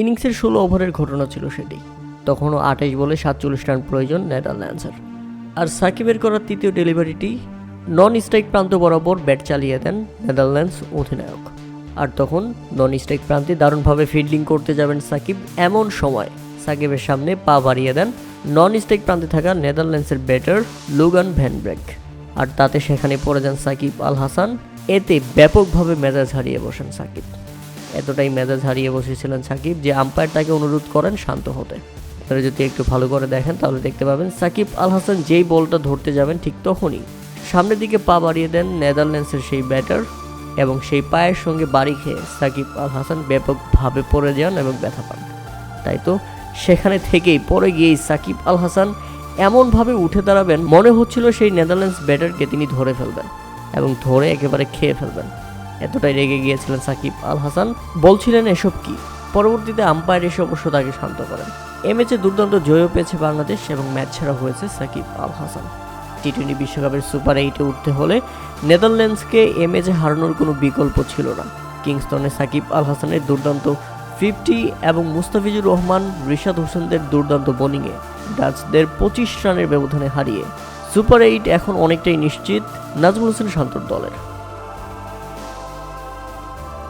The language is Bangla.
ইনিংসের ষোলো ওভারের ঘটনা ছিল সেটি। তখনও আঠাইশ বলে সাতচল্লিশ রান প্রয়োজন নেদারল্যান্ডসের। আর সাকিবের করা তৃতীয় ডেলিভারিটি নন স্ট্রাইক প্রান্ত বরাবর ব্যাট চালিয়ে দেন নেদারল্যান্ডস অধিনায়ক। আর তখন নন স্ট্রাইক প্রান্তে দারুণভাবে ফিল্ডিং করতে যাবেন সাকিব এমন সময় সাকিবের সামনে পা বাড়িয়ে দেন নন স্ট্রাইক প্রান্তে থাকা নেদারল্যান্ডসের ব্যাটার লুগান ভ্যানব্রেক আর তাতে সেখানে পড়ে যান সাকিব আল হাসান। এতে ব্যাপকভাবে মেজাজ হারিয়ে বসেন সাকিব। এতটাই মেজাজ হারিয়ে বসেছিলেন সাকিব যে আম্পায়ার তাকে অনুরোধ করেন শান্ত হতে। আপনারা যদি একটু ভালো করে দেখেন, তাহলে দেখতে পাবেন সাকিব আল হাসান যেই বলটা ধরতে যাবেন ঠিক তখনই। সামনের দিকে পা বাড়িয়ে দেন নেদারল্যান্ডসের সেই ব্যাটার এবং সেই পায়ের সঙ্গে বাড়ি খেয়ে সাকিব আল হাসান ব্যাপকভাবে পড়ে যান এবং ব্যথা পান। তাই তো সেখানে থেকেই পরে গিয়েই সাকিব আল হাসান এমনভাবে উঠে দাঁড়াবেন মনে হচ্ছিল সেই নেদারল্যান্ডস ব্যাটারকে তিনি ধরে ফেলবেন এবং ধরে একেবারে খেয়ে ফেলবেন। এতটাই রেগে গিয়েছিলেন সাকিব আল হাসান। বলছিলেন, এসব কি? পরবর্তীতে আম্পায়ার এসে অবশ্য তাকে শান্ত করেন। এ ম্যাচে দুর্দান্ত জয়ও পেয়েছে বাংলাদেশ এবং ম্যাচ ছাড়া হয়েছে সাকিব আল হাসান। টি টোয়েন্টি বিশ্বকাপের সুপার এইটে উঠতে হলে নেদারল্যান্ডসকে এ ম্যাচে হারানোর কোনো বিকল্প ছিল না। কিংস্টনে সাকিব আল হাসানের দুর্দান্ত ফিফটি এবং মুস্তাফিজুর রহমান, রিশাদ হোসেনদের দুর্দান্ত বোলিংয়ে ডাচদের পঁচিশ রানের ব্যবধানে হারিয়ে। সুপার এইট এখন অনেকটাই নিশ্চিত, নাজমুল হোসেন শান্তর দলের।